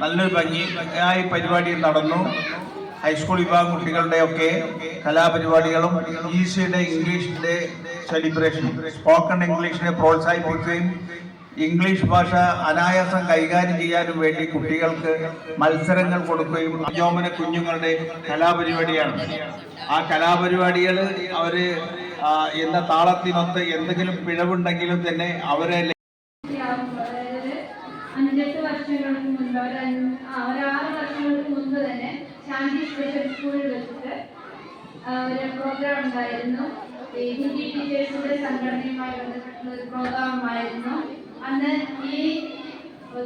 നല്ലൊരു ഭംഗിയായി പരിപാടി നടന്നു. ഹൈസ്കൂൾ വിഭാഗം കുട്ടികളുടെയൊക്കെ കലാപരിപാടികളും ഈസിയുടെ ഇംഗ്ലീഷിന്റെ സെലിബ്രേഷൻ സ്പോക്കൺ ഇംഗ്ലീഷിനെ പ്രോത്സാഹിപ്പിക്കുകയും ഇംഗ്ലീഷ് ഭാഷ അനായാസം കൈകാര്യം ചെയ്യാനും വേണ്ടി കുട്ടികൾക്ക് മത്സരങ്ങൾ കൊടുക്കുകയും അജോമന കുഞ്ഞുങ്ങളുടെ കലാപരിപാടിയാണ്. ആ കലാപരിപാടികൾ അവർ എന്ന താളത്തിനൊത്ത് എന്തെങ്കിലും പിഴവുണ്ടെങ്കിലും തന്നെ അവരെ അതായത് അഞ്ചെട്ട് വർഷങ്ങൾക്ക് മുൻപ് ഒരു ഒരു ആറ് വർഷങ്ങൾക്ക് മുൻപ് തന്നെ ശാന്തി സ്പെഷ്യൽ സ്കൂളിൽ വെച്ചിട്ട് ഒരു പ്രോഗ്രാം ഉണ്ടായിരുന്നു. ഹിന്ദി ടീച്ചേഴ്സിന്റെ സംഘടനയുമായി ബന്ധപ്പെട്ടുള്ള ഒരു പ്രോഗ്രാം ആയിരുന്നു. അന്ന് ഈ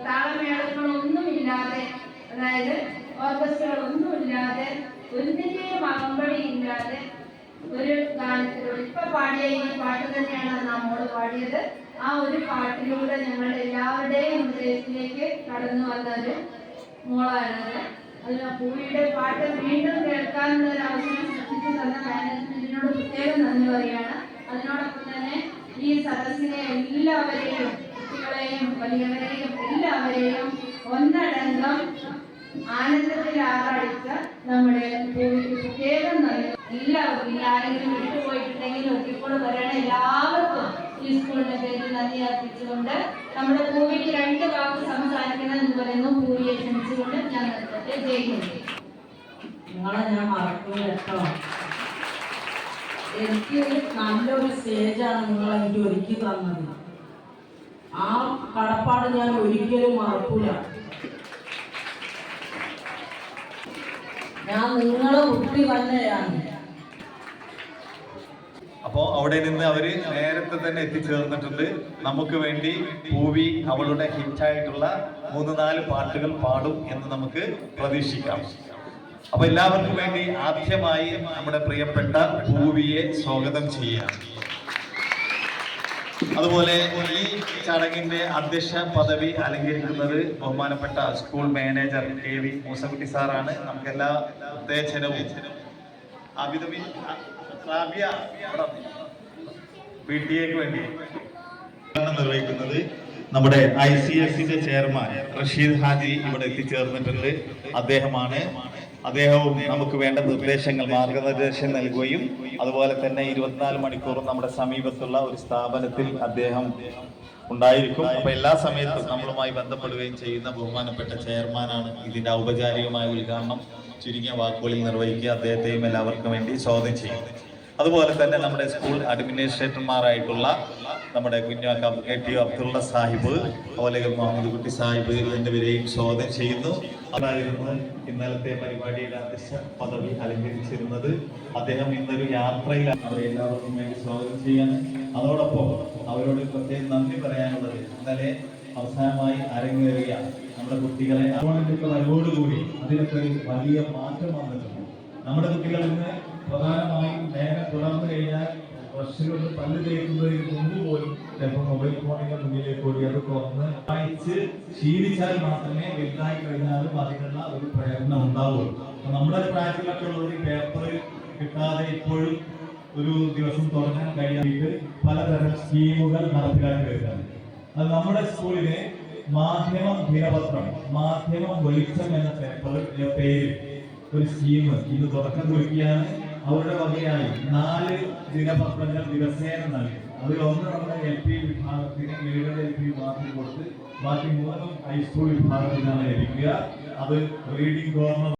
താളമേളങ്ങളൊന്നുമില്ലാതെ അതായത് ഓർക്കസ്ട്രകളൊന്നുമില്ലാതെ ഒന്നിന്റെയും അകമ്പടി ഇല്ലാതെ ഒരു ഗാനത്തിലൂടെ ഇപ്പൊ ഈ പാട്ട് തന്നെയാണ് നമ്മോട് പാടിയത്. ആ ഒരു പാട്ടിലൂടെ ഞങ്ങളുടെ എല്ലാവരുടെയും ഹൃദയത്തിലേക്ക് കടന്നു വന്ന ഒരു മോളാണത് അതിന് പൂവിയുടെ പാട്ട് വീണ്ടും കേൾക്കാനുള്ള ഒരു അവസരം സൃഷ്ടിച്ചു തന്ന മാനേജ്മെന്റിനോട് പ്രത്യേകം നന്ദി പറയുകയാണ്. അതിനോടൊപ്പം തന്നെ ഈ സദസ്സിനെ എല്ലാവരെയും കുട്ടികളെയും വലിയവരെയും എല്ലാവരെയും ഒന്നടങ്കം ആനന്ദത്തിൽ ആറാടിച്ച നമ്മുടെ പ്രത്യേകം എല്ലാവർക്കും ആരെങ്കിലും വിട്ടുപോയിട്ടുണ്ടെങ്കിൽ ഒരിക്കൽ വരണം എല്ലാവർക്കും ഈ സ്കൂളിന്റെ പേരിൽ നന്ദി നമ്മുടെ മൂവിക്ക് രണ്ട് വാക്ക് സംസാരിക്കണം എന്ന് പറയുന്നു ഭൂമിയെ ക്ഷണിച്ചുകൊണ്ട് ഞാൻ നിർത്തട്ടെ. ജയിക്കുന്നു നിങ്ങളെ ഞാൻ മറക്കൂല എനിക്ക് നല്ലൊരു സ്റ്റേജാണ് നിങ്ങൾ എനിക്ക് ഒരുക്കി തന്നത്. ആ കടപ്പാട് ഞാൻ ഒരിക്കലും മറക്കൂല. ഞാൻ നിങ്ങളെ കുട്ടി തന്നെയാണ്. അവിടെ നിന്ന് അവർ നേരത്തെ തന്നെ എത്തിച്ചേർന്നിട്ടുണ്ട്. നമുക്ക് വേണ്ടി പൂവി അവളുടെ ഹിറ്റായിട്ടുള്ള മൂന്ന് നാല് പാട്ടുകൾ പാടും എന്ന് നമുക്ക് പ്രതീക്ഷിക്കാം. അപ്പൊ എല്ലാവർക്കും വേണ്ടി ആദ്യമായി നമ്മുടെ പ്രിയപ്പെട്ട ഭൂവിയെ സ്വാഗതം ചെയ്യാം അതുപോലെ ഈ ചടങ്ങിന്റെ അധ്യക്ഷ പദവി അലങ്കരിക്കുന്നത് ബഹുമാനപ്പെട്ട school manager K V Moosakutty സാറാണ്. നമുക്ക് എല്ലാ ഉത്തേജനവും അമിതവി റാബിയ പി ടി എക്ക് വേണ്ടി. നിർവഹിക്കുന്നത് നമ്മുടെ ഐ സി എസിന്റെ ചെയർമാൻ റഷീദ് ഹാജി ഇവിടെ എത്തിച്ചേർന്നിട്ടുണ്ട്. അദ്ദേഹമാണ്. അദ്ദേഹവും നമുക്ക് വേണ്ട നിർദ്ദേശങ്ങൾ മാർഗനിർദ്ദേശം നൽകുകയും അതുപോലെ തന്നെ ഇരുപത്തിനാല് മണിക്കൂറും നമ്മുടെ സമീപത്തുള്ള ഒരു സ്ഥാപനത്തിൽ അദ്ദേഹം ഉണ്ടായിരിക്കും. അപ്പൊ എല്ലാ സമയത്തും നമ്മളുമായി ബന്ധപ്പെടുകയും ചെയ്യുന്ന ബഹുമാനപ്പെട്ട ചെയർമാനാണ് ഇതിന്റെ ഔപചാരികമായ ഉദ്ഘാടനം ചുരുങ്ങിയ വാക്കുകളിൽ നിർവഹിക്കുക. അദ്ദേഹത്തെയും എല്ലാവർക്കും വേണ്ടി സ്വാഗതം ചെയ്യും അതുപോലെ തന്നെ നമ്മുടെ സ്കൂൾ അഡ്മിനിസ്ട്രേറ്റർമാരായിട്ടുള്ള നമ്മുടെ കുഞ്ഞാക്ക എ ടി അബ്ദുള്ള സാഹിബ് അതുപോലെ മുഹമ്മദ് കുട്ടി സാഹിബ് എന്നിവരെയും സ്വാഗതം ചെയ്യുന്നു. അതായിരുന്നു ഇന്നലത്തെ പരിപാടിയുടെ അധ്യക്ഷ പദവി അലങ്കരിച്ചിരുന്നത്. അദ്ദേഹം ഇന്നൊരു യാത്രയിൽ അവരെ എല്ലാവർക്കും വേണ്ടി സ്വാഗതം ചെയ്യാൻ അതോടൊപ്പം അവരോട് പ്രത്യേകം നന്ദി പറയാനുള്ളത്. ഇന്നലെ അവസാനമായി അരങ്ങേറിയ നമ്മുടെ കുട്ടികളെ അറിവോടുകൂടി അതിനൊക്കെ വലിയ മാറ്റം വന്നിട്ടുണ്ട്. നമ്മുടെ കുട്ടികൾ ഇന്ന് പ്രധാനമായും നേരെ തുടർന്നു കഴിഞ്ഞാൽ വർഷങ്ങൾ പല്ല് തേക്കുന്നതിന് മുമ്പ് പോലും ചിലപ്പോൾ മൊബൈൽ ഫോണിന്റെ മുന്നിലേക്ക് ഓടി അത് തുറന്ന് വായിച്ച് ശീലിച്ചാൽ മാത്രമേ വലുതായി കഴിഞ്ഞാലും അതിനുള്ള ഒരു പ്രേരണ ഉണ്ടാവുള്ളൂ. അപ്പൊ നമ്മുടെ പ്രായത്തിലൊക്കെ ഉള്ള ഒരു പേപ്പർ കിട്ടാതെ ഇപ്പോഴും ഒരു ദിവസം തുടങ്ങാൻ കഴിയാതെ പലതരം സ്കീമുകൾ നടപ്പിലാക്കി വരുന്നുണ്ട്. അത് നമ്മുടെ സ്കൂളിലെ മാധ്യമ ദിനപത്രം മാധ്യമ വെളിച്ചം എന്ന പേപ്പർ പേര് ഒരു സ്കീം ഇന്ന് തുടക്കം കുറിക്കുകയാണ്. അവരുടെ വകയായി നാല് ദിനപത്രങ്ങൾ ദിവസേന നൽകി. അതിൽ ഒന്ന് നമ്മുടെ എൽ പി വിഭാഗത്തിന് ഏഴ് എൽ പി വിഭാഗത്തിന് കൊടുത്ത് ബാക്കി മൂന്നും ഹൈസ്കൂൾ വിഭാഗത്തിനാണ് ലഭിക്കുക. അത് റീഡിംഗ് കോർണർ